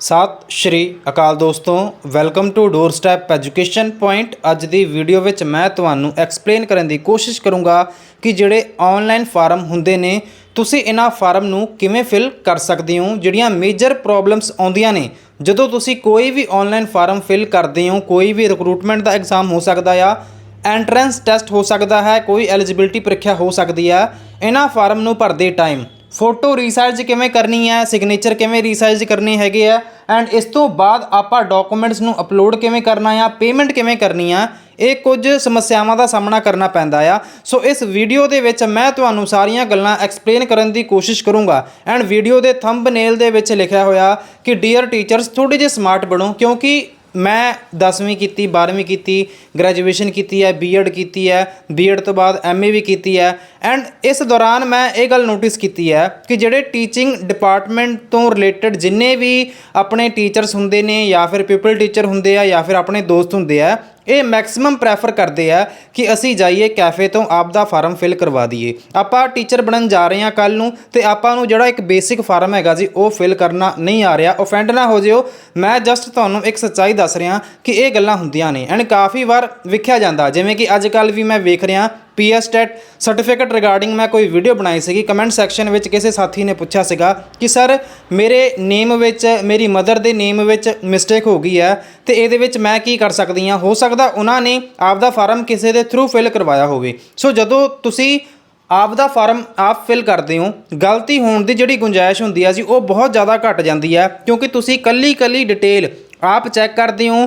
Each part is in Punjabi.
ਸਤਿ, ਸ਼੍ਰੀ ਅਕਾਲ ਦੋਸਤੋ, welcome to door step education point. ਅੱਜ ਦੀ ਵੀਡੀਓ ਵਿੱਚ ਮੈਂ ਤੁਹਾਨੂੰ ਐਕਸਪਲੇਨ ਕਰਨ ਦੀ ਕੋਸ਼ਿਸ਼ ਕਰੂੰਗਾ ਕਿ ਜਿਹੜੇ ਆਨਲਾਈਨ ਫਾਰਮ ਹੁੰਦੇ ਨੇ, ਤੁਸੀਂ ਇਹਨਾਂ ਫਾਰਮ ਨੂੰ ਕਿਵੇਂ ਫਿਲ ਕਰ ਸਕਦੇ ਹੋ? ਜਿਹੜੀਆਂ ਮੇਜਰ ਪ੍ਰੋਬਲਮਸ ਆਉਂਦੀਆਂ ਨੇ, ਜਦੋਂ ਤੁਸੀਂ ਕੋਈ ਵੀ ਆਨਲਾਈਨ ਫਾਰਮ ਫਿਲ ਕਰਦੇ ਹੋ, ਕੋਈ ਵੀ ਰਿਕਰੂਟਮੈਂਟ ਦਾ ਐਗਜ਼ਾਮ ਹੋ ਸਕਦਾ ਆ ਐਂਟਰੈਂਸ ਟੈਸਟ ਹੋ ਸਕਦਾ ਹੈ, ਕੋਈ ਐਲੀਜੀਬਿਲਟੀ ਪ੍ਰੀਖਿਆ ਹੋ ਸਕਦੀ ਹੈ ਇਹਨਾਂ ਫਾਰਮ ਨੂੰ ਭਰਦੇ ਟਾਈਮ ਫੋਟੋ ਰੀਸਾਈਜ਼ ਕਿਵੇਂ ਕਰਨੀ ਹੈ ਸਿਗਨੇਚਰ ਕਿਵੇਂ ਰੀਸਾਈਜ਼ ਕਰਨੇ ਹੈਗੇ ਆ ਐਂਡ ਇਸ ਤੋਂ ਬਾਅਦ ਆਪਾਂ ਡਾਕੂਮੈਂਟਸ ਨੂੰ ਅਪਲੋਡ ਕਿਵੇਂ ਕਰਨਾ ਆ ਪੇਮੈਂਟ ਕਿਵੇਂ ਕਰਨੀ ਆ, ਇਹ ਕੁਝ ਸਮੱਸਿਆਵਾਂ ਦਾ ਸਾਹਮਣਾ ਕਰਨਾ ਪੈਂਦਾ ਆ। ਸੋ ਇਸ ਵੀਡੀਓ ਦੇ ਵਿੱਚ ਮੈਂ ਤੁਹਾਨੂੰ ਸਾਰੀਆਂ ਗੱਲਾਂ ਐਕਸਪਲੇਨ ਕਰਨ ਦੀ ਕੋਸ਼ਿਸ਼ ਕਰੂੰਗਾ। ਐਂਡ ਵੀਡੀਓ ਦੇ ਥੰਬਨੇਲ ਦੇ ਵਿੱਚ ਲਿਖਿਆ ਹੋਇਆ ਕਿ ਡੀਅਰ ਟੀਚਰਸ ਥੋੜੇ ਜਿਹਾ ਸਮਾਰਟ ਬਣੋ, ਕਿਉਂਕਿ ਮੈਂ 10ਵੀਂ ਕੀਤੀ 12ਵੀਂ ਕੀਤੀ ਗ੍ਰੈਜੂਏਸ਼ਨ ਕੀਤੀ ਹੈ ਬੀਐਡ ਕੀਤੀ ਹੈ ਬੀਐਡ ਤੋਂ ਬਾਅਦ ਐਮਏ ਵੀ ਕੀਤੀ ਹੈ। ਐਂਡ ਇਸ ਦੌਰਾਨ ਮੈਂ ਇਹ ਗੱਲ ਨੋਟਿਸ ਕੀਤੀ ਹੈ ਕਿ ਜਿਹੜੇ ਟੀਚਿੰਗ ਡਿਪਾਰਟਮੈਂਟ ਤੋਂ ਰਿਲੇਟਡ ਜਿੰਨੇ ਵੀ ਆਪਣੇ ਟੀਚਰਸ ਹੁੰਦੇ ਨੇ ਜਾਂ ਫਿਰ ਪੀਪਲ ਟੀਚਰ ਹੁੰਦੇ ਆ ਜਾਂ ਫਿਰ ਆਪਣੇ ਦੋਸਤ ਹੁੰਦੇ ਆ, ਇਹ ਮੈਕਸਿਮਮ ਪ੍ਰੈਫਰ ਕਰਦੇ ਆ ਕਿ ਅਸੀਂ ਜਾਈਏ ਕੈਫੇ ਤੋਂ ਆਪ ਦਾ ਫਾਰਮ ਫਿਲ ਕਰਵਾ ਦਈਏ। ਆਪਾਂ ਟੀਚਰ ਬਣਨ ਜਾ ਰਹੇ ਹਾਂ ਕੱਲ ਨੂੰ ਤੇ ਆਪਾਂ ਨੂੰ ਜਿਹੜਾ ਇੱਕ ਬੇਸਿਕ ਫਾਰਮ ਹੈਗਾ ਜੀ, ਉਹ ਫਿਲ ਕਰਨਾ ਨਹੀਂ ਆ ਰਿਹਾ। ਆਫੈਂਡ ਨਾ ਹੋ ਜਿਓ। ਮੈਂ ਜਸਟ ਤੁਹਾਨੂੰ ਇੱਕ ਸੱਚਾਈ ਦੱਸ ਰਿਹਾ ਕਿ ਇਹ ਗੱਲਾਂ ਹੁੰਦੀਆਂ ਨੇ। ਐਂਡ ਕਾਫੀ ਵਾਰ ਵਿਖਿਆ ਜਾਂਦਾ। ਜਿਵੇਂ ਕਿ ਅੱਜ ਕੱਲ ਵੀ ਮੈਂ ਵੇਖ ਰਿਹਾ ਪੀਐਸ ਟੈਟ ਸਰਟੀਫਿਕੇਟ ਰਿਗਾਰਡਿੰਗ ਮੈਂ ਕੋਈ ਵੀਡੀਓ ਬਣਾਈ ਸੀਗੀ। ਕਮੈਂਟ ਸੈਕਸ਼ਨ ਵਿੱਚ ਕਿਸੇ ਸਾਥੀ ਨੇ ਪੁੱਛਿਆ ਸੀਗਾ ਕਿ ਸਰ ਮੇਰੇ ਨੇਮ ਵਿੱਚ, ਮੇਰੀ ਮਦਰ ਦੇ ਨੇਮ ਵਿੱਚ ਮਿਸਟੇਕ ਹੋ ਗਈ ਹੈ, ਤੇ ਇਹਦੇ ਵਿੱਚ ਮੈਂ ਕੀ ਕਰ ਸਕਦੀ ਹਾਂ? ਹੋ ਸਕਦਾ ਉਹਨਾਂ ਨੇ ਆਪਦਾ ਫਾਰਮ ਕਿਸੇ ਦੇ ਥਰੂ ਫਿਲ ਕਰਵਾਇਆ ਹੋਵੇ। ਸੋ ਜਦੋਂ ਤੁਸੀਂ ਆਪ ਦਾ ਫਾਰਮ ਆਪ ਫਿਲ ਕਰਦੇ ਹੋ, ਗਲਤੀ ਹੋਣ ਦੀ ਜਿਹੜੀ ਗੁੰਜਾਇਸ਼ ਹੁੰਦੀ ਹੈ ਜੀ, ਉਹ ਬਹੁਤ ਜ਼ਿਆਦਾ ਘਟ ਜਾਂਦੀ ਹੈ ਕਿਉਂਕਿ ਤੁਸੀਂ ਕੱਲੀ ਕੱਲੀ ਡਿਟੇਲ ਆਪ ਚੈੱਕ ਕਰਦੇ ਹੋ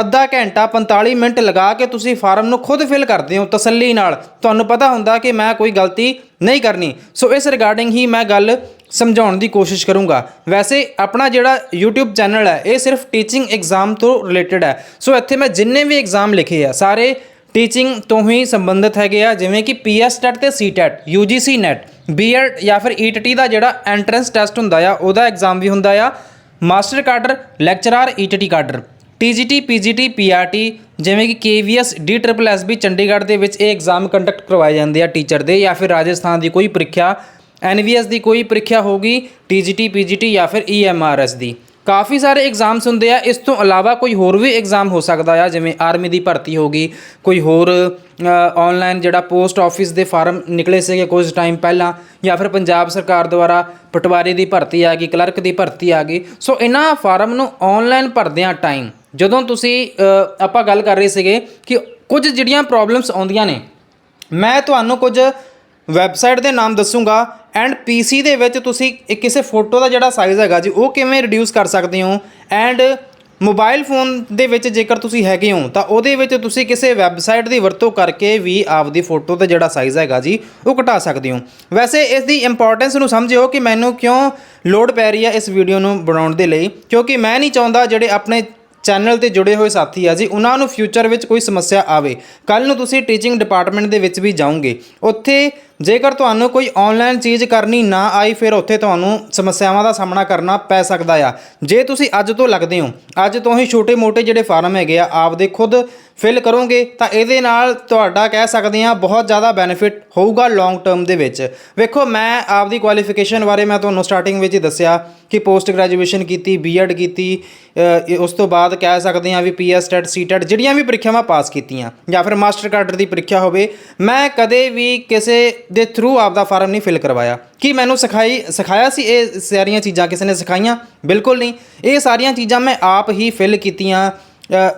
ਅੱਧਾ ਘੰਟਾ 45 ਮਿੰਟ ਲਗਾ ਕੇ ਤੁਸੀਂ ਫਾਰਮ ਨੂੰ ਖੁਦ ਫਿਲ ਕਰਦੇ ਹੋ ਤਸੱਲੀ ਨਾਲ। ਤੁਹਾਨੂੰ ਪਤਾ ਹੁੰਦਾ ਕਿ ਮੈਂ ਕੋਈ ਗਲਤੀ ਨਹੀਂ ਕਰਨੀ। ਸੋ ਇਸ ਰਿਗਾਰਡਿੰਗ ਹੀ ਮੈਂ ਗੱਲ ਸਮਝਾਉਣ ਦੀ ਕੋਸ਼ਿਸ਼ ਕਰੂੰਗਾ। ਵੈਸੇ ਆਪਣਾ ਜਿਹੜਾ YouTube ਚੈਨਲ ਹੈ, ਇਹ ਸਿਰਫ ਟੀਚਿੰਗ ਐਗਜ਼ਾਮ ਤੋਂ ਰਿਲੇਟਡ ਹੈ। ਸੋ ਇੱਥੇ ਮੈਂ ਜਿੰਨੇ ਵੀ ਐਗਜ਼ਾਮ ਲਿਖੇ ਆ, ਸਾਰੇ ਟੀਚਿੰਗ ਤੋਂ ਹੀ ਸੰਬੰਧਿਤ ਹੈਗੇ ਆ, ਜਿਵੇਂ ਕਿ ਪੀਐਸ ਟੈਟ ਤੇ ਸੀਟੈਟ UGC ਨੈਟ ਬੀਐਡ ਜਾਂ ਫਿਰ ਈਟੀਟੀ ਦਾ ਜਿਹੜਾ ਐਂਟਰੈਂਸ ਟੈਸਟ ਹੁੰਦਾ ਆ, ਉਹਦਾ ਐਗਜ਼ਾਮ ਵੀ ਹੁੰਦਾ ਆ। Master cadre lecturer ETT cadre TGT PGT PRT ਜਿਵੇਂ ਕਿ KVS D triple S B Chandigarh ਦੇ ਵਿੱਚ ਇਹ ਐਗਜ਼ਾਮ ਕੰਡਕਟ ਕਰਵਾਏ ਜਾਂਦੇ ਆ ਟੀਚਰ ਦੇ ਜਾਂ ਫਿਰ ਰਾਜਸਥਾਨ ਦੀ ਕੋਈ ਪ੍ਰੀਖਿਆ ਐਨਵੀਐਸ ਦੀ ਕੋਈ ਪ੍ਰੀਖਿਆ ਹੋਗੀ ਟੀਜੀਟੀ ਪੀਜੀਟੀ ਜਾਂ ਫਿਰ ਈਐਮਆਰਐਸ ਦੀ। ਕਾਫੀ ਸਾਰੇ ਐਗਜ਼ਾਮਸ ਹੁੰਦੇ ਆ, ਇਸ ਤੋਂ ਇਲਾਵਾ ਕੋਈ ਹੋਰ ਵੀ ਐਗਜ਼ਾਮ ਹੋ ਸਕਦਾ ਆ, ਜਿਵੇਂ ਆਰਮੀ ਦੀ ਭਰਤੀ ਹੋ ਗਈ, ਕੋਈ ਹੋਰ ਆਨਲਾਈਨ ਜਿਹੜਾ ਪੋਸਟ ਆਫਿਸ ਦੇ ਫਾਰਮ ਨਿਕਲੇ ਸੀਗੇ ਕੁਝ ਟਾਈਮ ਪਹਿਲਾਂ, ਜਾਂ ਫਿਰ ਪੰਜਾਬ ਸਰਕਾਰ ਦੁਆਰਾ ਪਟਵਾਰੀ ਦੀ ਭਰਤੀ ਆ ਗਈ ਕਲਰਕ ਦੀ ਭਰਤੀ ਆ ਗਈ। ਸੋ ਇਹਨਾਂ ਫਾਰਮ ਨੂੰ ਆਨਲਾਈਨ ਭਰਦਿਆਂ ਟਾਈਮ ਜਦੋਂ ਤੁਸੀਂ ਆਪਾਂ ਗੱਲ ਕਰ ਰਹੇ ਸੀਗੇ ਕਿ ਕੁਝ ਜਿਹੜੀਆਂ ਪ੍ਰੋਬਲਮਸ ਆਉਂਦੀਆਂ ਨੇ, ਮੈਂ ਤੁਹਾਨੂੰ ਕੁਝ ਵੈਬਸਾਈਟ ਦੇ ਨਾਮ ਦੱਸੂਗਾ ਐਂਡ ਪੀਸੀ ਦੇ ਵਿੱਚ ਤੁਸੀਂ ਇੱਕ ਕਿਸੇ ਫੋਟੋ ਦਾ ਜਿਹੜਾ ਸਾਈਜ਼ ਹੈਗਾ ਜੀ, ਉਹ ਕਿਵੇਂ ਰਿਡਿਊਸ ਕਰ ਸਕਦੇ ਹੋ? ਐਂਡ ਮੋਬਾਈਲ ਫੋਨ ਦੇ ਵਿੱਚ ਜੇਕਰ ਤੁਸੀਂ ਹੈਗੇ ਹੋ, ਤਾਂ ਉਹਦੇ ਵਿੱਚ ਤੁਸੀਂ ਕਿਸੇ ਵੈਬਸਾਈਟ ਦੀ ਵਰਤੋਂ ਕਰਕੇ ਵੀ ਆਪਦੀ ਫੋਟੋ ਦਾ ਜਿਹੜਾ ਸਾਈਜ਼ ਹੈਗਾ ਜੀ, ਉਹ ਘਟਾ ਸਕਦੇ ਹੋ। ਵੈਸੇ ਇਸ ਦੀ ਇੰਪੋਰਟੈਂਸ ਨੂੰ ਸਮਝਿਓ ਕਿ ਮੈਨੂੰ ਕਿਉਂ ਲੋਡ ਪੈ ਰਹੀ ਹੈ ਇਸ ਵੀਡੀਓ ਨੂੰ ਬਣਾਉਣ ਦੇ ਲਈ, ਕਿਉਂਕਿ ਮੈਂ ਨਹੀਂ ਚਾਹੁੰਦਾ ਜਿਹੜੇ ਆਪਣੇ ਚੈਨਲ ਤੇ ਜੁੜੇ ਹੋਏ ਸਾਥੀ ਆ ਜੀ, ਉਹਨਾਂ ਨੂੰ ਫਿਊਚਰ ਵਿੱਚ ਕੋਈ ਸਮੱਸਿਆ ਆਵੇ। ਕੱਲ ਨੂੰ ਤੁਸੀਂ ਟੀਚਿੰਗ ਡਿਪਾਰਟਮੈਂਟ ਦੇ ਵਿੱਚ ਵੀ ਜਾਓਗੇ। ਉੱਥੇ ਜੇਕਰ ਤੁਹਾਨੂੰ ਕੋਈ ਆਨਲਾਈਨ ਚੀਜ਼ ਕਰਨੀ ਨਾ ਆਈ, ਫਿਰ ਉੱਥੇ ਤੁਹਾਨੂੰ ਸਮੱਸਿਆਵਾਂ ਦਾ ਸਾਹਮਣਾ ਕਰਨਾ ਪੈ ਸਕਦਾ ਆ। ਜੇ ਤੁਸੀਂ ਅੱਜ ਤੋਂ ਲੱਗਦੇ ਹੋ, ਅੱਜ ਤੋਂ ਹੀ ਛੋਟੇ-ਮੋਟੇ ਜਿਹੜੇ ਫਾਰਮ ਹੈਗੇ ਆ, ਆਪਦੇ ਖੁਦ ਫਿਲ ਕਰੋਗੇ, ਤਾਂ ਇਹਦੇ ਨਾਲ ਤੁਹਾਡਾ ਕਹਿ ਸਕਦੇ ਆ ਬਹੁਤ ਜ਼ਿਆਦਾ ਬੈਨੀਫਿਟ ਹੋਊਗਾ ਲੌਂਗ ਟਰਮ ਦੇ ਵਿੱਚ। ਵੇਖੋ, ਮੈਂ ਆਪਦੀ ਕੁਆਲੀਫਿਕੇਸ਼ਨ ਬਾਰੇ ਮੈਂ ਤੁਹਾਨੂੰ ਸਟਾਰਟਿੰਗ ਵਿੱਚ ਹੀ ਦੱਸਿਆ ਕਿ ਪੋਸਟ ਗ੍ਰੈਜੂਏਸ਼ਨ ਕੀਤੀ ਬੀਐਡ ਕੀਤੀ ਉਸ ਤੋਂ ਬਾਅਦ ਕਹਿ ਸਕਦੇ ਆ ਵੀ ਪੀਐਸ ਟੈਟ ਸੀਟੈਟ ਜਿਹੜੀਆਂ ਵੀ ਪ੍ਰੀਖਿਆਵਾਂ ਪਾਸ ਕੀਤੀਆਂ ਜਾਂ ਫਿਰ ਮਾਸਟਰ ਕਾਡਰ ਦੀ ਪ੍ਰੀਖਿਆ ਹੋਵੇ, ਮੈਂ ਕਦੇ ਵੀ ਕਿਸੇ ਦੇ ਥਰੂ ਆਪਦਾ ਫਾਰਮ ਨਹੀਂ ਫਿਲ ਕਰਵਾਇਆ। ਕੀ ਮੈਨੂੰ ਸਿਖਾਈ ਸਿਖਾਇਆ ਸੀ ਇਹ ਸਾਰੀਆਂ ਚੀਜ਼ਾਂ? ਕਿਸੇ ਨੇ ਸਿਖਾਈਆਂ? ਬਿਲਕੁਲ ਨਹੀਂ। ਇਹ ਸਾਰੀਆਂ ਚੀਜ਼ਾਂ ਮੈਂ ਆਪ ਹੀ ਫਿਲ ਕੀਤੀਆਂ।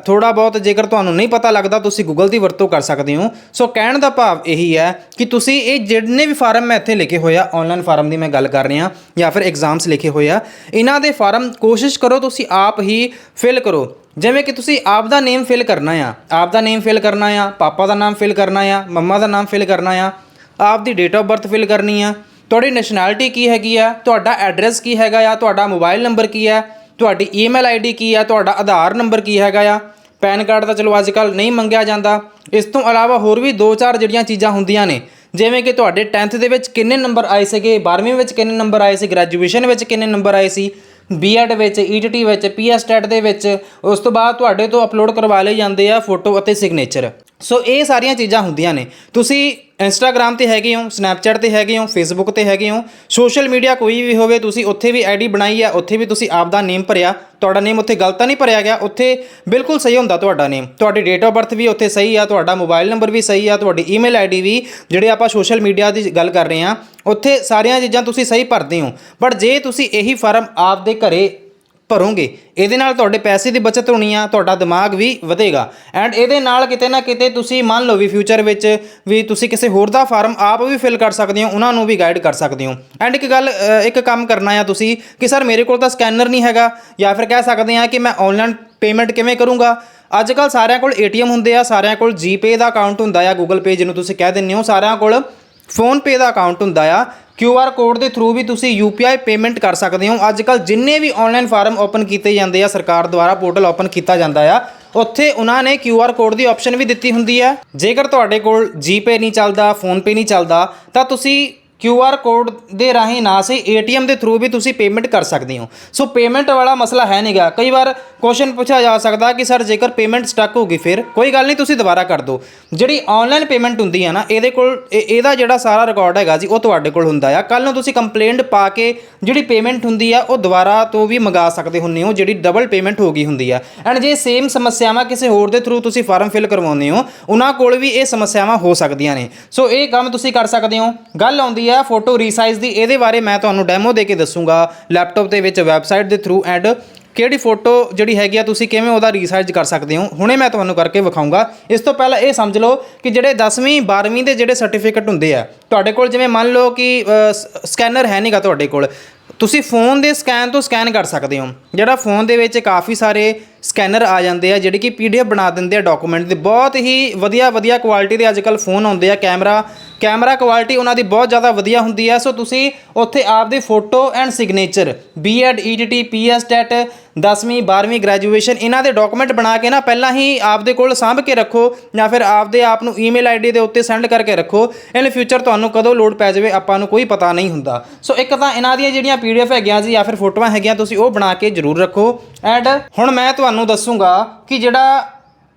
ਥੋੜਾ ਬਹੁਤ ਜੇਕਰ ਤੁਹਾਨੂੰ ਨਹੀਂ ਪਤਾ ਲੱਗਦਾ, ਤੁਸੀਂ ਗੂਗਲ ਦੀ ਵਰਤੋਂ ਕਰ ਸਕਦੇ ਹੋ। ਸੋ ਕਹਿਣ ਦਾ ਭਾਵ ਇਹੀ ਹੈ ਕਿ ਤੁਸੀਂ ਇਹ ਜਿੰਨੇ ਵੀ ਫਾਰਮ ਮੈਂ ਇੱਥੇ ਲਿਖੇ ਹੋਏ ਆ ਆਨਲਾਈਨ ਫਾਰਮ ਦੀ ਮੈਂ ਗੱਲ ਕਰ ਰਿਹਾ, ਜਾਂ ਫਿਰ ਐਗਜ਼ਾਮਸ ਲਿਖੇ ਹੋਏ ਆ, ਇਹਨਾਂ ਦੇ ਫਾਰਮ ਕੋਸ਼ਿਸ਼ ਕਰੋ ਤੁਸੀਂ ਆਪ ਹੀ ਫਿਲ ਕਰੋ। ਜਿਵੇਂ ਕਿ ਤੁਸੀਂ ਆਪ ਦਾ ਨੇਮ ਫਿਲ ਕਰਨਾ ਆ। ਆਪ ਦਾ ਨੇਮ ਫਿਲ ਕਰਨਾ ਆ, ਪਾਪਾ ਦਾ ਨਾਮ ਫਿਲ ਕਰਨਾ ਆ, ਮੰਮਾ ਦਾ ਨਾਮ ਫਿਲ ਕਰਨਾ ਆ। ਆਪ ਦੀ ਡੇਟ ਆਫ ਬਰਥ ਫਿਲ ਕਰਨੀ ਆ। ਤੁਹਾਡੀ ਨੈਸ਼ਨੈਲਿਟੀ ਕੀ ਹੈਗੀ ਆ? ਤੁਹਾਡਾ ਐਡਰੈਸ ਕੀ ਹੈਗਾ ਆ? ਤੁਹਾਡਾ ਮੋਬਾਈਲ ਨੰਬਰ ਕੀ ਹੈ ਤੁਹਾਡੀ ਈਮੇਲ ਆਈਡੀ ਕੀ ਆ? ਤੁਹਾਡਾ ਆਧਾਰ ਨੰਬਰ ਕੀ ਹੈਗਾ ਆ? ਪੈਨ ਕਾਰਡ ਤਾਂ ਚਲੋ ਅੱਜ ਕੱਲ ਨਹੀਂ ਮੰਗਿਆ ਜਾਂਦਾ। ਇਸ ਤੋਂ ਇਲਾਵਾ ਹੋਰ ਵੀ 2-4 ਜਿਹੜੀਆਂ ਚੀਜ਼ਾਂ ਹੁੰਦੀਆਂ ਨੇ, ਜਿਵੇਂ ਕਿ ਤੁਹਾਡੇ 10th ਦੇ ਵਿੱਚ ਕਿੰਨੇ ਨੰਬਰ ਆਏ ਸੀਗੇ? 12ਵੀਂ ਵਿੱਚ ਕਿੰਨੇ ਨੰਬਰ ਆਏ ਸੀ? ਗ੍ਰੈਜੂਏਸ਼ਨ ਵਿੱਚ ਕਿੰਨੇ ਨੰਬਰ ਆਏ ਸੀ? ਬੀਐਡ ਵਿੱਚ ਈਟੀਟੀ ਵਿੱਚ ਪੀਐਸ ਟੈਟ ਦੇ ਵਿੱਚ, ਉਸ ਤੋਂ ਬਾਅਦ ਤੁਹਾਡੇ ਤੋਂ ਅਪਲੋਡ ਕਰਵਾ ਲਏ ਜਾਂਦੇ ਆ ਫੋਟੋ ਅਤੇ ਸਿਗਨੇਚਰ ਸੋ ਇਹ ਸਾਰੀਆਂ ਚੀਜ਼ਾਂ ਹੁੰਦੀਆਂ ਨੇ। ਤੁਸੀਂ ਇੰਸਟਾਗ੍ਰam ਤੇ ਹੈਗੇ ਹੋ ਸਨੈਪਚੈਟ ਤੇ ਹੈਗੇ ਹੋ ਫੇਸਬੁੱਕ ਤੇ ਹੈਗੇ ਹੋ ਸੋਸ਼ਲ ਮੀਡੀਆ ਕੋਈ ਵੀ ਹੋਵੇ, ਤੁਸੀਂ ਉੱਥੇ ਵੀ ਆਈਡੀ ਬਣਾਈ ਆ, ਉੱਥੇ ਵੀ ਤੁਸੀਂ ਆਪ ਦਾ ਨੇਮ ਭਰਿਆ, ਤੁਹਾਡਾ ਨੇਮ ਉੱਥੇ ਗਲਤ ਤਾਂ ਨਹੀਂ ਭਰਿਆ ਗਿਆ, ਉੱਥੇ ਬਿਲਕੁਲ ਸਹੀ ਹੁੰਦਾ ਤੁਹਾਡਾ ਨੇਮ ਤੁਹਾਡੀ ਡੇਟ ਆਫ ਬਰਥ ਵੀ ਉੱਥੇ ਸਹੀ ਆ, ਤੁਹਾਡਾ ਮੋਬਾਈਲ ਨੰਬਰ ਵੀ ਸਹੀ ਆ, ਤੁਹਾਡੀ ਈਮੇਲ ਆਈਡੀ ਵੀ, ਜਿਹੜੇ ਆਪਾਂ ਸੋਸ਼ਲ ਮੀਡੀਆ ਦੀ ਗੱਲ ਕਰ ਰਹੇ ਆ ਉੱਥੇ ਸਾਰੀਆਂ ਚੀਜ਼ਾਂ ਤੁਸੀਂ ਸਹੀ ਭਰਦੇ ਹੋ। ਬਟ ਜੇ ਤੁਸੀਂ ਇਹੀ ਫਾਰਮ ਆਪ ਦੇ ਘਰੇ ਭਰੋਗੇ। ਇਹਦੇ ਨਾਲ ਤੁਹਾਡੇ ਪੈਸੇ ਦੀ ਬਚਤ ਹੋਣੀ ਆ, ਤੁਹਾਡਾ ਦਿਮਾਗ ਵੀ ਵਧੇਗਾ। ਐਂਡ ਇਹਦੇ ਨਾਲ ਕਿਤੇ ਨਾ ਕਿਤੇ ਤੁਸੀਂ ਮੰਨ ਲਓ ਵੀ ਫਿਊਚਰ ਵਿੱਚ ਵੀ ਤੁਸੀਂ ਕਿਸੇ ਹੋਰ ਦਾ ਫਾਰਮ ਆਪ ਵੀ ਫਿਲ ਕਰ ਸਕਦੇ ਹੋ, ਉਹਨਾਂ ਨੂੰ ਵੀ ਗਾਈਡ ਕਰ ਸਕਦੇ ਹੋ। ਐਂਡ ਇੱਕ ਗੱਲ ਇੱਕ ਕੰਮ ਕਰਨਾ ਆ ਤੁਸੀਂ ਕਿ ਸਰ ਮੇਰੇ ਕੋਲ ਤਾਂ ਸਕੈਨਰ ਨਹੀਂ ਹੈਗਾ, ਜਾਂ ਫਿਰ ਕਹਿ ਸਕਦੇ ਆ ਕਿ ਮੈਂ ਆਨਲਾਈਨ ਪੇਮੈਂਟ ਕਿਵੇਂ ਕਰੂੰਗਾ? ਅੱਜ ਕੱਲ ਸਾਰਿਆਂ ਕੋਲ ਏਟੀਐਮ ਹੁੰਦੇ ਆ, ਸਾਰਿਆਂ ਕੋਲ ਜੀਪੇ ਦਾ ਅਕਾਊਂਟ ਹੁੰਦਾ ਆ ਗੂਗਲ ਪੇ ਜਿਹਨੂੰ ਤੁਸੀਂ ਕਹਿ ਦਿੰਦੇ ਹੋ, ਸਾਰਿਆਂ ਕੋਲ ਫੋਨ ਪੇ ਦਾ ਅਕਾਊਂਟ ਹੁੰਦਾ ਆ। ਕਿਊ ਆਰ ਕੋਡ ਦੇ ਥਰੂ ਵੀ ਤੁਸੀਂ UPI ਪੇਮੈਂਟ ਕਰ ਸਕਦੇ ਹੋ। ਅੱਜ ਕੱਲ ਜਿੰਨੇ ਵੀ ਆਨਲਾਈਨ ਫਾਰਮ ਓਪਨ ਕੀਤੇ ਜਾਂਦੇ ਆ, ਸਰਕਾਰ ਦੁਆਰਾ ਪੋਰਟਲ ਓਪਨ ਕੀਤਾ ਜਾਂਦਾ ਆ, ਉੱਥੇ ਉਹਨਾਂ ਨੇ ਕਿਊ ਆਰ ਕੋਡ ਦੀ ਆਪਸ਼ਨ ਵੀ ਦਿੱਤੀ ਹੁੰਦੀ ਹੈ ਜੇਕਰ ਤੁਹਾਡੇ ਕੋਲ GPay ਨਹੀਂ ਚੱਲਦਾ ਫੋਨ ਫੋਨਪੇ ਨਹੀਂ ਚੱਲਦਾ, ਤਾਂ ਤੁਸੀਂ ਕਿਊ ਆਰ ਕੋਡ ਦੇ ਰਾਹੀਂ ਨਾ ਸਹੀ ATM ਦੇ ਥਰੂ ਵੀ ਤੁਸੀਂ ਪੇਮੈਂਟ ਕਰ ਸਕਦੇ ਹੋ। ਸੋ ਪੇਮੈਂਟ ਵਾਲਾ ਮਸਲਾ ਹੈ ਨਹੀਂਗਾ ਕਈ ਵਾਰ ਕੁਐਸਚਨ ਪੁੱਛਿਆ ਜਾ ਸਕਦਾ ਕਿ ਸਰ ਜੇਕਰ ਪੇਮੈਂਟ ਸਟਕ ਹੋ ਗਈ ਫਿਰ? ਕੋਈ ਗੱਲ ਨਹੀਂ, ਤੁਸੀਂ ਦੁਬਾਰਾ ਕਰ ਦਿਓ। ਜਿਹੜੀ ਆਨਲਾਈਨ ਪੇਮੈਂਟ ਹੁੰਦੀ ਹੈ ਨਾ, ਇਹਦੇ ਕੋਲ ਇਹ- ਇਹਦਾ ਜਿਹੜਾ ਸਾਰਾ ਰਿਕਾਰਡ ਹੈਗਾ ਜੀ, ਉਹ ਤੁਹਾਡੇ ਕੋਲ ਹੁੰਦਾ ਆ। ਕੱਲ ਨੂੰ ਤੁਸੀਂ ਕੰਪਲੇਂਟ ਪਾ ਕੇ ਜਿਹੜੀ ਪੇਮੈਂਟ ਹੁੰਦੀ ਆ, ਉਹ ਦੁਬਾਰਾ ਤੋਂ ਵੀ ਮੰਗਾ ਸਕਦੇ ਹੁੰਦੇ ਹੋ, ਜਿਹੜੀ ਡਬਲ ਪੇਮੈਂਟ ਹੋ ਗਈ ਹੁੰਦੀ ਆ। ਐਂਡ ਜੇ ਸੇਮ ਸਮੱਸਿਆਵਾਂ ਕਿਸੇ ਹੋਰ ਦੇ ਥਰੂ ਤੁਸੀਂ ਫਾਰਮ ਫਿਲ ਕਰਵਾਉਂਦੇ ਹੋ, ਉਹਨਾਂ ਕੋਲ ਵੀ ਇਹ ਸਮੱਸਿਆਵਾਂ ਹੋ ਸਕਦੀਆਂ ਨੇ। ਸੋ ਇਹ ਕੰਮ ਤੁਸੀਂ ਕਰ ਸਕਦੇ ਹੋ। ਗੱਲ ਆਉਂਦੀ ਆ ਫੋਟੋ ਰੀਸਾਈਜ਼ ਦੀ ਇਹਦੇ ਬਾਰੇ ਮੈਂ ਤੁਹਾਨੂੰ ਡੈਮੋ ਦੇ ਕੇ ਦੱਸੂਗਾ। ਲੈਪਟਾਪ ਦੇ ਵਿੱਚ ਵੈਬਸਾਈਟ ਦੇ ਥਰੂ ਐਂਡ ਕਿਹੜੀ ਫੋਟੋ ਜਿਹੜੀ ਹੈਗੀ ਆ ਤੁਸੀਂ ਕਿਵੇਂ ਉਹਦਾ ਰੀਸਾਈਜ਼ ਕਰ ਸਕਦੇ ਹੋ। ਹੁਣੇ ਮੈਂ ਤੁਹਾਨੂੰ ਕਰਕੇ ਵਿਖਾਊਂਗਾ। ਇਸ ਤੋਂ ਪਹਿਲਾਂ ਇਹ ਸਮਝ ਲਓ ਕਿ ਜਿਹੜੇ 10ਵੀਂ 12ਵੀਂ ਦੇ ਜਿਹੜੇ ਸਰਟੀਫਿਕੇਟ ਹੁੰਦੇ ਆ, ਤੁਹਾਡੇ ਕੋਲ ਜਿਵੇਂ ਮੰਨ ਲਓ ਕਿ ਸਕੈਨਰ ਹੈ ਨਹੀਂਗਾ ਤੁਹਾਡੇ ਕੋਲ। ਤੁਸੀਂ ਫੋਨ ਦੇ ਸਕੈਨ ਤੋਂ ਸਕੈਨ ਕਰ ਸਕਦੇ ਹੋ। ਜਿਹੜਾ ਫੋਨ ਦੇ ਵਿੱਚ ਕਾਫੀ ਸਾਰੇ ਸਕੈਨਰ ਆ ਜਾਂਦੇ ਆ, ਜਿਹੜੇ ਕਿ ਪੀਡੀਐਫ ਬਣਾ ਦਿੰਦੇ ਆ ਡਾਕੂਮੈਂਟ ਦੇ। ਬਹੁਤ ਹੀ ਵਧੀਆ ਵਧੀਆ ਕੁਆਲਿਟੀ ਦੇ ਅੱਜਕੱਲ ਫੋਨ ਆਉਂਦੇ ਆ। ਕੈਮਰਾ ਕੈਮਰਾ ਕੁਆਲਿਟੀ ਉਹਨਾਂ ਦੀ ਬਹੁਤ ਜ਼ਿਆਦਾ ਵਧੀਆ ਹੁੰਦੀ ਹੈ। ਸੋ ਤੁਸੀਂ ਉੱਥੇ ਆਪਦੇ photo and signature BEd ETT PSTET 10ਵੀਂ 12ਵੀਂ ਗ੍ਰੈਜੂਏਸ਼ਨ ਇਹਨਾਂ ਦੇ ਡਾਕੂਮੈਂਟ ਬਣਾ ਕੇ ਨਾ ਪਹਿਲਾਂ ਹੀ ਆਪਦੇ ਕੋਲ ਸਾਂਭ ਕੇ ਰੱਖੋ ਜਾਂ ਫਿਰ ਆਪਦੇ ਆਪ ਨੂੰ ਈਮੇਲ ਆਈਡੀ ਦੇ ਉੱਤੇ ਸੈਂਡ ਕਰਕੇ ਰੱਖੋ। ਇਨ ਫਿਊਚਰ ਤੁਹਾਨੂੰ ਕਦੋਂ ਲੋਡ ਪੈ ਜਾਵੇ ਆਪਾਂ ਨੂੰ ਕੋਈ ਪਤਾ ਨਹੀਂ ਹੁੰਦਾ। ਸੋ ਇੱਕ ਤਾਂ ਇਹਨਾਂ ਦੀਆਂ ਜਿਹੜੀਆਂ ਪੀਡੀਐਫ ਹੈਗੀਆਂ ਜੀ ਜਾਂ ਫਿਰ ਫੋਟੋਆਂ ਹੈਗੀਆਂ ਤੁਸੀਂ ਉਹ ਬਣਾ ਕੇ ਜ਼ਰੂਰ ਰੱਖੋ। ਐਂਡ ਹੁਣ ਮੈਂ ਤੁਹਾਨੂੰ ਦੱਸੂਗਾ ਕਿ ਜਿਹੜਾ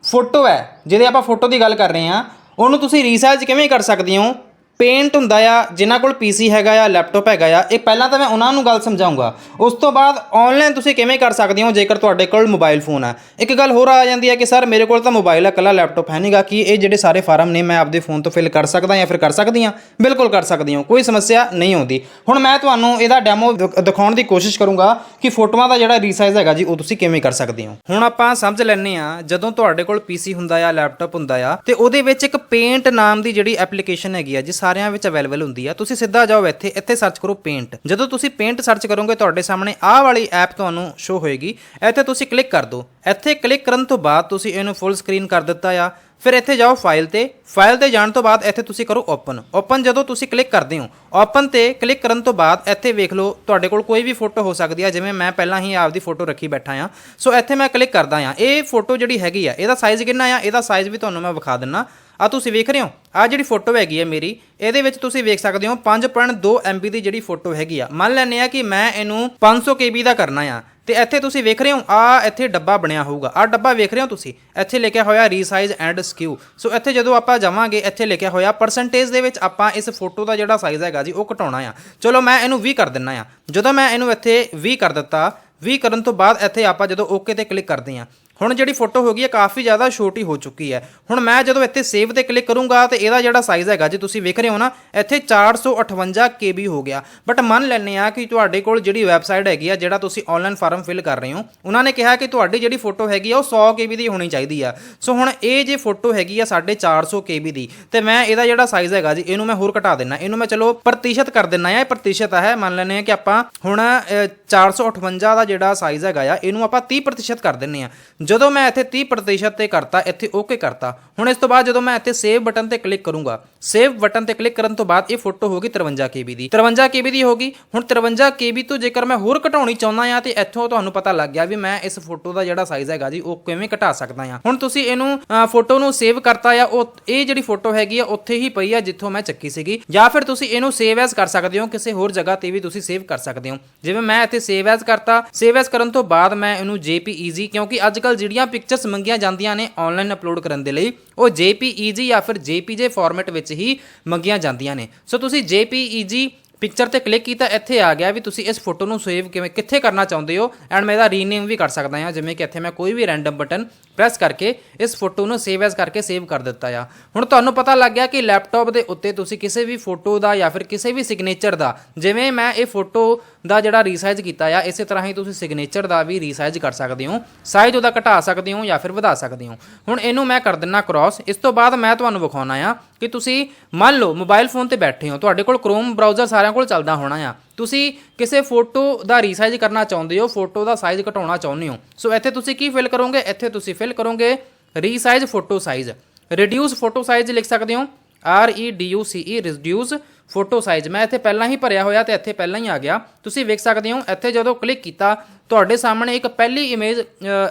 ਫੋਟੋ ਹੈ, ਜਿਹਦੇ ਆਪਾਂ ਫੋਟੋ ਦੀ ਗੱਲ ਕਰ ਰਹੇ ਹਾਂ ਉਹਨੂੰ ਤੁਸੀਂ ਰੀਸਾਈਜ਼ ਕਿਵੇਂ ਕਰ ਸਕਦੇ ਹੋ? ਪੇਂਟ ਹੁੰਦਾ ਆ, ਜਿਨ੍ਹਾਂ ਕੋਲ ਪੀਸੀ ਹੈਗਾ ਆ, ਲੈਪਟਾਪ ਹੈਗਾ ਆ, ਇਹ ਪਹਿਲਾਂ ਤਾਂ ਮੈਂ ਉਹਨਾਂ ਨੂੰ ਗੱਲ ਸਮਝਾਉਂਗਾ। ਉਸ ਤੋਂ ਬਾਅਦ ਆਨਲਾਈਨ ਤੁਸੀਂ ਕਿਵੇਂ ਕਰ ਸਕਦੇ ਹੋ, ਜੇਕਰ ਤੁਹਾਡੇ ਕੋਲ ਮੋਬਾਈਲ ਫੋਨ ਹੈ ਇੱਕ ਗੱਲ ਹੋਰ ਆ ਜਾਂਦੀ ਹੈ ਕਿ ਸਰ, ਮੇਰੇ ਕੋਲ ਤਾਂ ਮੋਬਾਈਲ ਆ, ਇਕੱਲਾ ਲੈਪਟਾਪ ਹੈ ਨਹੀਂਗਾ, ਕਿ ਇਹ ਜਿਹੜੇ ਸਾਰੇ ਫਾਰਮ ਨੇ, ਮੈਂ ਆਪਦੇ ਫੋਨ ਤੋਂ ਫਿਲ ਕਰ ਸਕਦਾ ਜਾਂ ਫਿਰ ਕਰ ਸਕਦੀ ਹਾਂ? ਬਿਲਕੁਲ ਕਰ ਸਕਦੀ ਹਾਂ, ਕੋਈ ਸਮੱਸਿਆ ਨਹੀਂ ਆਉਂਦੀ। ਹੁਣ ਮੈਂ ਤੁਹਾਨੂੰ ਇਹਦਾ ਡੈਮੋ ਦਿਖਾਉਣ ਦੀ ਕੋਸ਼ਿਸ਼ ਕਰੂੰਗਾ ਕਿ ਫੋਟੋਆਂ ਦਾ ਜਿਹੜਾ ਰੀਸਾਈਜ਼ ਹੈਗਾ ਜੀ, ਉਹ ਤੁਸੀਂ ਕਿਵੇਂ ਕਰ ਸਕਦੇ ਹੋ। ਹੁਣ ਆਪਾਂ ਸਮਝ ਲੈਂਦੇ ਆ ਜਦੋਂ ਤੁਹਾਡੇ ਕੋਲ ਪੀਸੀ ਹੁੰਦਾ ਆ, ਲੈਪਟਾਪ ਹੁੰਦਾ ਆ, ਤੇ ਉਹਦੇ ਵਿੱਚ ਇੱਕ ਪੇਂਟ ਨਾਮ ਦੀ ਜਿਹੜੀ ਐਪਲੀਕੇਸ਼ਨ ਹੈਗੀ ਆ ਜੀ ਸਾਰਿਆਂ ਵਿੱਚ ਅਵੇਲੇਬਲ ਹੁੰਦੀ ਆ। ਤੁਸੀਂ ਸਿੱਧਾ ਜਾਓ ਇੱਥੇ ਇੱਥੇ ਸਰਚ ਕਰੋ ਪੇਂਟ ਜਦੋਂ ਤੁਸੀਂ ਪੇਂਟ ਸਰਚ ਕਰੋਗੇ, ਤੁਹਾਡੇ ਸਾਹਮਣੇ ਆਹ ਵਾਲੀ ਐਪ ਤੁਹਾਨੂੰ ਸ਼ੋ ਹੋਏਗੀ। ਇੱਥੇ ਤੁਸੀਂ ਕਲਿੱਕ ਕਰ ਦਿਓ। ਇੱਥੇ ਕਲਿੱਕ ਕਰਨ ਤੋਂ ਬਾਅਦ ਤੁਸੀਂ ਇਹਨੂੰ ਫੁੱਲ ਸਕਰੀਨ ਕਰ ਦਿੱਤਾ ਆ। ਫਿਰ ਇੱਥੇ ਜਾਓ ਫਾਈਲ ਤੇ। ਫਾਈਲ ਤੇ ਜਾਣ ਤੋਂ ਬਾਅਦ ਇੱਥੇ ਤੁਸੀਂ ਕਰੋ ਓਪਨ ਓਪਨ ਜਦੋਂ ਤੁਸੀਂ ਕਲਿੱਕ ਕਰਦੇ ਹੋ ਓਪਨ ਤੇ ਕਲਿੱਕ ਕਰਨ ਤੋਂ ਬਾਅਦ ਇੱਥੇ ਵੇਖ ਲਓ, ਤੁਹਾਡੇ ਕੋਲ ਕੋਈ ਵੀ ਫੋਟੋ ਹੋ ਸਕਦੀ ਆ। ਜਿਵੇਂ ਮੈਂ ਪਹਿਲਾਂ ਹੀ ਆਪਦੀ ਫੋਟੋ ਰੱਖੀ ਬੈਠਾ ਆ। ਸੋ ਇੱਥੇ ਮੈਂ ਕਲਿੱਕ ਕਰਦਾ ਆ। ਇਹ ਫੋਟੋ ਜਿਹੜੀ ਹੈਗੀ ਆ, ਇਹਦਾ ਸਾਈਜ਼ ਕਿੰਨਾ ਆ? ਇਹਦਾ ਸਾਈਜ਼ ਵੀ ਤੁਹਾਨੂੰ ਮੈਂ ਵਿਖਾ ਦਿੰਨਾ। ਆ ਤੁਸੀਂ ਵੇਖ ਰਹੇ ਹੋ, ਆ ਜਿਹੜੀ ਫੋਟੋ ਹੈਗੀ ਹੈ ਮੇਰੀ, ਇਹਦੇ ਵਿੱਚ ਤੁਸੀਂ ਵੇਖ ਸਕਦੇ ਹੋ 5.2 MB ਦੀ ਜਿਹੜੀ ਫੋਟੋ ਹੈਗੀ ਆ। ਮੰਨ ਲੈਂਦੇ ਆ ਕਿ ਮੈਂ ਇਹਨੂੰ 500 KB ਦਾ ਕਰਨਾ ਆ, ਤੇ ਇੱਥੇ ਤੁਸੀਂ ਵੇਖ ਰਹੇ ਹੋ, ਆ ਇੱਥੇ ਡੱਬਾ ਬਣਿਆ ਹੋਊਗਾ। ਆ ਡੱਬਾ ਵੇਖ ਰਹੇ ਹੋ ਤੁਸੀਂ, ਇੱਥੇ ਲਿਖਿਆ ਹੋਇਆ ਰੀਸਾਈਜ਼ ਐਂਡ ਸਕਿਊ ਸੋ ਇੱਥੇ ਜਦੋਂ ਆਪਾਂ ਜਾਵਾਂਗੇ, ਇੱਥੇ ਲਿਖਿਆ ਹੋਇਆ ਪਰਸੈਂਟੇਜ ਦੇ ਵਿੱਚ ਆਪਾਂ ਇਸ ਫੋਟੋ ਦਾ ਜਿਹੜਾ ਸਾਈਜ਼ ਹੈਗਾ ਜੀ, ਉਹ ਘਟਾਉਣਾ ਆ। ਚਲੋ ਮੈਂ ਇਹਨੂੰ 20 ਕਰ ਦਿੰਨਾ ਆ। ਜਦੋਂ ਮੈਂ ਇਹਨੂੰ ਇੱਥੇ 20 ਕਰ ਦਿੱਤਾ 20 ਕਰਨ ਤੋਂ ਬਾਅਦ ਇੱਥੇ ਆਪਾਂ ਜਦੋਂ ਓਕੇ ਤੇ ਕਲਿੱਕ ਕਰਦੇ ਆ ਹੁਣ ਜਿਹੜੀ ਫੋਟੋ ਹੋ ਗਈ ਹੈ ਕਾਫੀ ਜ਼ਿਆਦਾ ਛੋਟੀ ਹੋ ਚੁੱਕੀ ਹੈ। ਹੁਣ ਮੈਂ ਜਦੋਂ ਇੱਥੇ ਸੇਵ ਤੇ ਕਲਿੱਕ ਕਰੂੰਗਾ ਤੇ ਇਹਦਾ ਜਿਹੜਾ ਸਾਈਜ਼ ਹੈਗਾ ਜੇ ਤੁਸੀਂ ਵੇਖ ਰਹੇ ਹੋ ਨਾ ਇੱਥੇ 458 KB ਹੋ ਗਿਆ। ਬਟ ਮੰਨ ਲੈਂਦੇ ਆ ਕਿ ਤੁਹਾਡੇ ਕੋਲ ਜਿਹੜੀ ਵੈਬਸਾਈਟ ਹੈਗੀ ਆ ਜਿਹੜਾ ਤੁਸੀਂ ਆਨਲਾਈਨ ਫਾਰਮ ਫਿਲ ਕਰ ਰਹੇ ਹੋ ਉਹਨਾਂ ਨੇ ਕਿਹਾ ਕਿ ਤੁਹਾਡੀ ਜਿਹੜੀ ਫੋਟੋ ਹੈਗੀ ਆ ਉਹ 100 KB ਦੀ ਹੋਣੀ ਚਾਹੀਦੀ ਆ। ਸੋ ਹੁਣ ਇਹ ਜੇ ਫੋਟੋ ਹੈਗੀ ਆ 450 KB ਦੀ ਤੇ ਮੈਂ ਇਹਦਾ ਜਿਹੜਾ ਸਾਈਜ਼ ਹੈਗਾ ਜੀ ਇਹਨੂੰ ਮੈਂ ਹੋਰ ਘਟਾ ਦਿੰਨਾ। ਇਹਨੂੰ ਮੈਂ ਚਲੋ ਪ੍ਰਤੀਸ਼ਤ ਕਰ ਦਿੰਨਾ ਆ ਇਹ ਪ੍ਰਤੀਸ਼ਤ ਹੈ ਮੰਨ ਲੈਂਦੇ ਆ ਕਿ ਆਪਾਂ ਹੁਣ ਅ, 458 ਦਾ ਜਿਹੜਾ ਸਾਈਜ਼ ਹੈਗਾ ਆ ਇਹਨੂੰ ਆਪਾਂ 30% ਕਰ ਦਿੰਨੇ ਆ। ਜਦੋਂ ਮੈਂ ਇੱਥੇ 30% ਤੇ ਕਰਤਾ, ਇੱਥੇ ਓਕੇ ਕਰਤਾ। ਹੁਣ ਇਸ ਤੋਂ ਬਾਅਦ ਜਦੋਂ ਮੈਂ ਇੱਥੇ ਸੇਵ ਬਟਨ ਤੇ ਕਲਿੱਕ ਕਰੂੰਗਾ ਸੇਵ ਬਟਨ ਤੇ ਕਲਿੱਕ ਕਰਨ ਤੋਂ ਬਾਅਦ ਇਹ ਫੋਟੋ ਹੋਗੀ 53 KB ਦੀ। 53 KB ਦੀ ਹੋਗੀ ਹੁਣ 53 KB ਤੋਂ ਜੇਕਰ ਮੈਂ ਹੋਰ ਘਟਾਉਣੀ ਚਾਹੁੰਦਾ ਆ ਤੇ ਇੱਥੋਂ ਤੁਹਾਨੂੰ ਪਤਾ ਲੱਗ ਗਿਆ ਵੀ ਮੈਂ ਇਸ ਫੋਟੋ ਦਾ ਜਿਹੜਾ ਸਾਈਜ਼ ਹੈਗਾ ਜੀ, ਉਹ ਕਿਵੇਂ ਘਟਾ ਸਕਦਾ ਆ ਹੁਣ ਤੁਸੀਂ ਇਹਨੂੰ ਫੋਟੋ ਨੂੰ ਸੇਵ ਕਰਤਾ ਆ ਉਹ, ਇਹ ਜਿਹੜੀ ਫੋਟੋ ਹੈਗੀ ਆ, ਉੱਥੇ ਹੀ ਪਈ ਆ ਜਿੱਥੋਂ ਮੈਂ ਚੱਕੀ ਸੀਗੀ। ਜਾਂ ਫਿਰ ਤੁਸੀਂ ਇਹਨੂੰ ਸੇਵ ਐਜ਼ ਕਰ ਸਕਦੇ ਹੋ, ਕਿਸੇ ਹੋਰ ਜਗ੍ਹਾ ਤੇ ਵੀ ਤੁਸੀਂ ਸੇਵ ਕਰ ਸਕਦੇ ਹੋ। ਜਿਵੇਂ ਮੈਂ ਇੱਥੇ ਸੇਵ ਐਜ਼ ਕਰਤਾ ਸੇਵ ਐਜ਼ ਕਰਨ ਤੋਂ ਬਾਅਦ ਮੈਂ ਇਹਨੂੰ JPEG ਕਿਉਂਕਿ ਅੱਜ ਕੱਲ ਜਿਹੜੀਆਂ ਪਿਕਚਰਸ ਮੰਗੀਆਂ ਜਾਂਦੀਆਂ ਨੇ ਆਨਲਾਈਨ ਅਪਲੋਡ ਕਰਨ ਦੇ ਲਈ, ਉਹ JPEG ਜਾਂ ਫਿਰ JPG ਫਾਰਮੈਟ ਵਿੱਚ ਹੀ ਮੰਗੀਆਂ ਜਾਂਦੀਆਂ ਨੇ। ਸੋ ਤੁਸੀਂ JPEG ਪਿਕਚਰ ਤੇ ਕਲਿੱਕ ਕੀਤਾ, ਇੱਥੇ ਆ ਗਿਆ ਵੀ ਤੁਸੀਂ ਇਸ ਫੋਟੋ ਨੂੰ ਸੇਵ ਕਿਵੇਂ, ਕਿੱਥੇ ਕਰਨਾ ਚਾਹੁੰਦੇ ਹੋ ਐਂਡ ਮੈਂ ਇਹਦਾ ਰੀਨੇਮ ਵੀ ਕਰ ਸਕਦਾ ਹਾਂ, ਜਿਵੇਂ ਕਿ ਇੱਥੇ ਮੈਂ ਕੋਈ ਵੀ ਰੈਂਡਮ ਬਟਨ ਪ੍ਰੈਸ ਕਰਕੇ ਇਸ ਫੋਟੋ ਨੂੰ ਸੇਵ ਐਜ਼ ਕਰਕੇ ਸੇਵ ਕਰ ਦਿੱਤਾ ਆ। ਹੁਣ ਤੁਹਾਨੂੰ ਪਤਾ ਲੱਗ ਗਿਆ ਕਿ ਲੈਪਟਾਪ ਦੇ ਉੱਤੇ ਤੁਸੀਂ ਕਿਸੇ ਵੀ ਫੋਟੋ ਦਾ ਜਾਂ ਫਿਰ ਕਿਸੇ ਵੀ ਸਿਗਨੇਚਰ ਦਾ, ਜਿਵੇਂ ਮੈਂ ਇਹ ਫੋਟੋ ਦਾ ਜਿਹੜਾ ਰੀਸਾਈਜ਼ ਕੀਤਾ ਆ, ਇਸੇ ਤਰ੍ਹਾਂ ਹੀ ਤੁਸੀਂ ਸਿਗਨੇਚਰ ਦਾ ਵੀ ਰੀਸਾਈਜ਼ ਕਰ ਸਕਦੇ ਹੋ ਸਾਈਜ਼ ਉਹਦਾ ਘਟਾ ਸਕਦੇ ਹੋ ਜਾਂ ਫਿਰ ਵਧਾ ਸਕਦੇ ਹੋ। ਹੁਣ ਇਹਨੂੰ ਮੈਂ ਕਰ ਦਿੰਨਾ ਕ੍ਰਾਸ ਇਸ ਤੋਂ ਬਾਅਦ ਮੈਂ ਤੁਹਾਨੂੰ ਵਿਖਾਉਣਾ ਆ ਕਿ ਤੁਸੀਂ ਮੰਨ ਲਓ ਮੋਬਾਈਲ ਫੋਨ ਤੇ ਬੈਠੇ ਹੋ, ਤੁਹਾਡੇ ਕੋਲ ਕ੍ਰੋਮ ਬ੍ਰਾਊਜ਼ਰ ਸਾਰਿਆਂ ਕੋਲ ਚੱਲਦਾ ਹੋਣਾ ਆ। ਤੁਸੀਂ ਕਿਸੇ ਫੋਟੋ ਦਾ ਰੀਸਾਈਜ਼ ਕਰਨਾ ਚਾਹੁੰਦੇ ਹੋ ਫੋਟੋ ਦਾ ਸਾਈਜ਼ ਘਟਾਉਣਾ ਚਾਹੁੰਦੇ ਹੋ। ਸੋ ਇੱਥੇ ਤੁਸੀਂ ਕੀ ਫਿਲ ਕਰੋਗੇ? ਇੱਥੇ ਤੁਸੀਂ ਫਿਲ ਕਰੋਗੇ resize photo size reduce photo size ਲਿਖ ਸਕਦੇ ਹੋ। R E D U C E reduce photo size ਮੈਂ ਇੱਥੇ ਪਹਿਲਾਂ ਹੀ ਭਰਿਆ ਹੋਇਆ ਤੇ ਇੱਥੇ ਪਹਿਲਾਂ ਹੀ ਆ ਗਿਆ। ਤੁਸੀਂ ਵੇਖ ਸਕਦੇ ਹੋ, ਇੱਥੇ ਜਦੋਂ ਕਲਿੱਕ ਕੀਤਾ, ਤੁਹਾਡੇ ਸਾਹਮਣੇ ਇੱਕ ਪਹਿਲੀ ਇਮੇਜ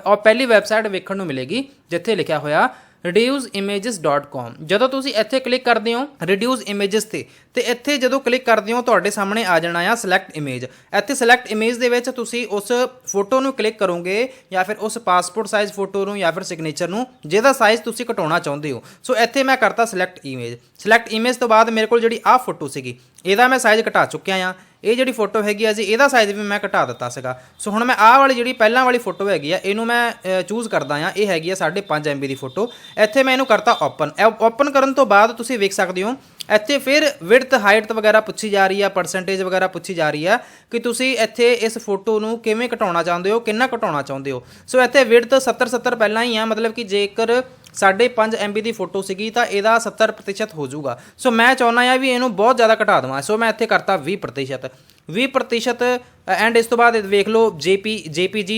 ਔਰ ਪਹਿਲੀ ਵੈਬਸਾਈਟ ਵੇਖਣ ਨੂੰ ਮਿਲੇਗੀ, ਜਿੱਥੇ ਲਿਖਿਆ ਹੋਇਆ reduceimages.com ਜਦੋਂ ਤੁਸੀਂ ਇੱਥੇ ਕਲਿੱਕ ਕਰਦੇ ਹੋ reduce images ਤੇ ਤੇ ਇੱਥੇ ਜਦੋਂ ਕਲਿੱਕ ਕਰਦੇ ਹੋ, ਤੁਹਾਡੇ ਸਾਹਮਣੇ ਆ ਜਾਣਾ ਆ select image ਇੱਥੇ select image ਦੇ ਵਿੱਚ ਤੁਸੀਂ ਉਸ ਫੋਟੋ ਨੂੰ ਕਲਿੱਕ ਕਰੋਗੇ, ਜਾਂ ਫਿਰ ਉਸ ਪਾਸਪੋਰਟ ਸਾਈਜ਼ ਫੋਟੋ ਨੂੰ, ਜਾਂ ਫਿਰ ਸਿਗਨੇਚਰ ਨੂੰ, ਜਿਹਦਾ ਸਾਈਜ਼ ਤੁਸੀਂ ਘਟਾਉਣਾ ਚਾਹੁੰਦੇ ਹੋ। ਸੋ ਇੱਥੇ ਮੈਂ ਕਰਤਾ select image select image ਤੋਂ ਬਾਅਦ ਮੇਰੇ ਕੋਲ ਜਿਹੜੀ ਆਹ ਫੋਟੋ ਸੀਗੀ ਇਹਦਾ ਮੈਂ ਸਾਈਜ਼ ਘਟਾ ਚੁੱਕਿਆ ਆ। ਇਹ ਜਿਹੜੀ ਫੋਟੋ ਹੈਗੀ ਆ ਜੀ, ਇਹਦਾ ਸਾਈਜ਼ ਵੀ ਮੈਂ ਘਟਾ ਦਿੱਤਾ ਸੀਗਾ। ਸੋ ਹੁਣ ਮੈਂ ਆਹ ਵਾਲੀ ਜਿਹੜੀ ਪਹਿਲਾਂ ਵਾਲੀ ਫੋਟੋ ਹੈਗੀ ਆ, ਇਹਨੂੰ ਮੈਂ ਚੂਜ਼ ਕਰਦਾ ਆ। ਇਹ ਹੈਗੀ ਆ 5.5 MB ਦੀ ਫੋਟੋ ਇੱਥੇ ਮੈਂ ਇਹਨੂੰ ਕਰਤਾ ਓਪਨ ਓਪਨ ਕਰਨ ਤੋਂ ਬਾਅਦ ਤੁਸੀਂ ਵੇਖ ਸਕਦੇ ਹੋ ਇੱਥੇ ਫਿਰ ਵਿਡਥ ਹਾਈਟ ਵਗੈਰਾ ਪੁੱਛੀ ਜਾ ਰਹੀ ਆ ਪਰਸੈਂਟੇਜ ਵਗੈਰਾ ਪੁੱਛੀ ਜਾ ਰਹੀ ਆ ਕਿ ਤੁਸੀਂ ਇੱਥੇ ਇਸ ਫੋਟੋ ਨੂੰ ਕਿਵੇਂ ਘਟਾਉਣਾ ਚਾਹੁੰਦੇ ਹੋ, ਕਿੰਨਾ ਘਟਾਉਣਾ ਚਾਹੁੰਦੇ ਹੋ? ਸੋ ਇੱਥੇ ਵਿਡਥ 70 70 ਪਹਿਲਾਂ ਹੀ ਆ, ਮਤਲਬ ਕਿ ਜੇਕਰ 5.5 MB ਦੀ ਫੋਟੋ ਸੀਗੀ ਤਾਂ ਇਹਦਾ 70% ਹੋ ਜਾਊਗਾ। ਸੋ ਮੈਂ ਚਾਹੁੰਦਾ ਆ ਵੀ ਇਹਨੂੰ ਬਹੁਤ ਜ਼ਿਆਦਾ ਘਟਾ ਦਵਾਂ। ਸੋ ਮੈਂ ਇੱਥੇ ਕਰਤਾ 20% 20% ਐਂਡ ਇਸ ਤੋਂ ਬਾਅਦ ਵੇਖ ਲਓ JP JPG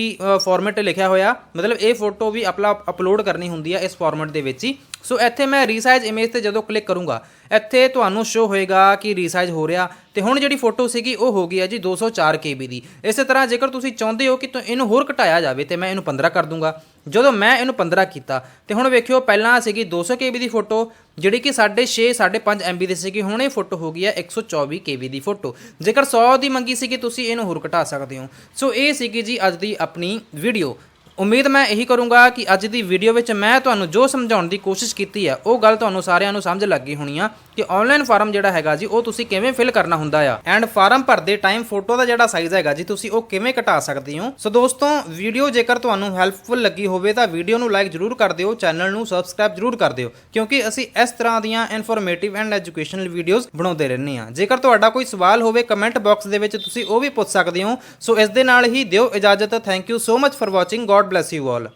ਫਾਰਮੈਟ ਲਿਖਿਆ ਹੋਇਆ। ਮਤਲਬ ਇਹ ਫੋਟੋ ਵੀ ਆਪਣਾ ਅਪਲੋਡ ਕਰਨੀ ਹੁੰਦੀ ਹੈ ਇਸ ਫਾਰਮੈਟ ਦੇ ਵਿੱਚ ਹੀ। ਸੋ ਇੱਥੇ ਮੈਂ ਰੀਸਾਈਜ਼ ਇਮੇਜ ਤੇ ਜਦੋਂ ਕਲਿੱਕ ਕਰੂੰਗਾ, ਇੱਥੇ ਤੁਹਾਨੂੰ ਸ਼ੋ ਹੋਏਗਾ ਕਿ ਰੀਸਾਈਜ਼ ਹੋ ਰਿਹਾ। ਤੇ ਹੁਣ ਜਿਹੜੀ ਫੋਟੋ ਸੀਗੀ, ਉਹ ਹੋ ਗਈ ਹੈ ਜੀ 204 KB ਦੀ। ਇਸੇ ਤਰ੍ਹਾਂ ਜੇਕਰ ਤੁਸੀਂ ਚਾਹੁੰਦੇ ਹੋ ਕਿ ਇਹਨੂੰ ਹੋਰ ਘਟਾਇਆ ਜਾਵੇ, ਤੇ ਮੈਂ ਇਹਨੂੰ 15 ਕਰ ਦੂੰਗਾ। ਜਦੋਂ ਮੈਂ ਇਹਨੂੰ 15 ਕੀਤਾ, ਤੇ ਹੁਣ ਵੇਖਿਓ ਪਹਿਲਾਂ ਸੀਗੀ 200 KB ਦੀ ਫੋਟੋ, ਜਿਹੜੀ ਕਿ 6.5 5.5 MB ਦੀ ਸੀਗੀ, ਹੁਣ ਇਹ ਫੋਟੋ ਹੋ ਗਈ ਹੈ 124 KB ਦੀ ਫੋਟੋ। ਜੇਕਰ 100 ਦੀ ਮੰਗੀ ਸੀਗੀ, ਤੁਸੀਂ ਇਹਨੂੰ ਹੋਰ ਘਟਾ ਸਕਦੇ ਹੋ। ਸੋ ਇਹ ਸੀਗੀ ਜੀ ਅੱਜ ਦੀ ਆਪਣੀ ਵੀਡੀਓ ਉਮੀਦ ਮੈਂ ਇਹੀ ਕਰੂੰਗਾ ਕਿ ਅੱਜ ਦੀ ਵੀਡੀਓ ਵਿੱਚ ਮੈਂ ਤੁਹਾਨੂੰ ਜੋ ਸਮਝਾਉਣ ਦੀ ਕੋਸ਼ਿਸ਼ ਕੀਤੀ ਹੈ ਉਹ ਗੱਲ ਤੁਹਾਨੂੰ ਸਾਰਿਆਂ ਨੂੰ ਸਮਝ ਲੱਗ ਗਈ ਹੋਣੀ ਆ ਕਿ ਆਨਲਾਈਨ ਫਾਰਮ ਜਿਹੜਾ ਹੈਗਾ ਜੀ, ਉਹ ਤੁਸੀਂ ਕਿਵੇਂ ਫਿਲ ਕਰਨਾ ਹੁੰਦਾ ਆ। ਐਂਡ ਫਾਰਮ ਭਰਦੇ ਟਾਈਮ ਫੋਟੋ ਦਾ ਜਿਹੜਾ ਸਾਈਜ਼ ਹੈਗਾ ਜੀ, ਤੁਸੀਂ ਉਹ ਕਿਵੇਂ ਘਟਾ ਸਕਦੇ ਹੋ। ਸੋ ਦੋਸਤੋ ਵੀਡੀਓ ਜੇਕਰ ਤੁਹਾਨੂੰ ਹੈਲਪਫੁਲ ਲੱਗੀ ਹੋਵੇ ਤਾਂ ਵੀਡੀਓ ਨੂੰ ਲਾਈਕ ਜਰੂਰ ਕਰ ਦਿਓ ਚੈਨਲ ਨੂੰ ਸਬਸਕ੍ਰਾਈਬ ਜਰੂਰ ਕਰ ਦਿਓ, ਕਿਉਂਕਿ ਅਸੀਂ ਇਸ ਤਰ੍ਹਾਂ ਦੀਆਂ ਇਨਫੋਰਮੇਟਿਵ ਐਂਡ ਐਜੂਕੇਸ਼ਨਲ ਵੀਡੀਓਜ਼ ਬਣਾਉਂਦੇ ਰਹਿੰਦੇ ਹਾਂ। ਜੇਕਰ ਤੁਹਾਡਾ ਕੋਈ ਸਵਾਲ ਹੋਵੇ ਕਮੈਂਟ ਬਾਕਸ ਦੇ ਵਿੱਚ ਤੁਸੀਂ ਉਹ ਵੀ ਪੁੱਛ ਸਕਦੇ ਹੋ। ਸੋ ਇਸ ਦੇ ਨਾਲ ਹੀ ਦਿਓ ਇਜਾਜ਼ਤ। Thank you so much for watching god Bless you all.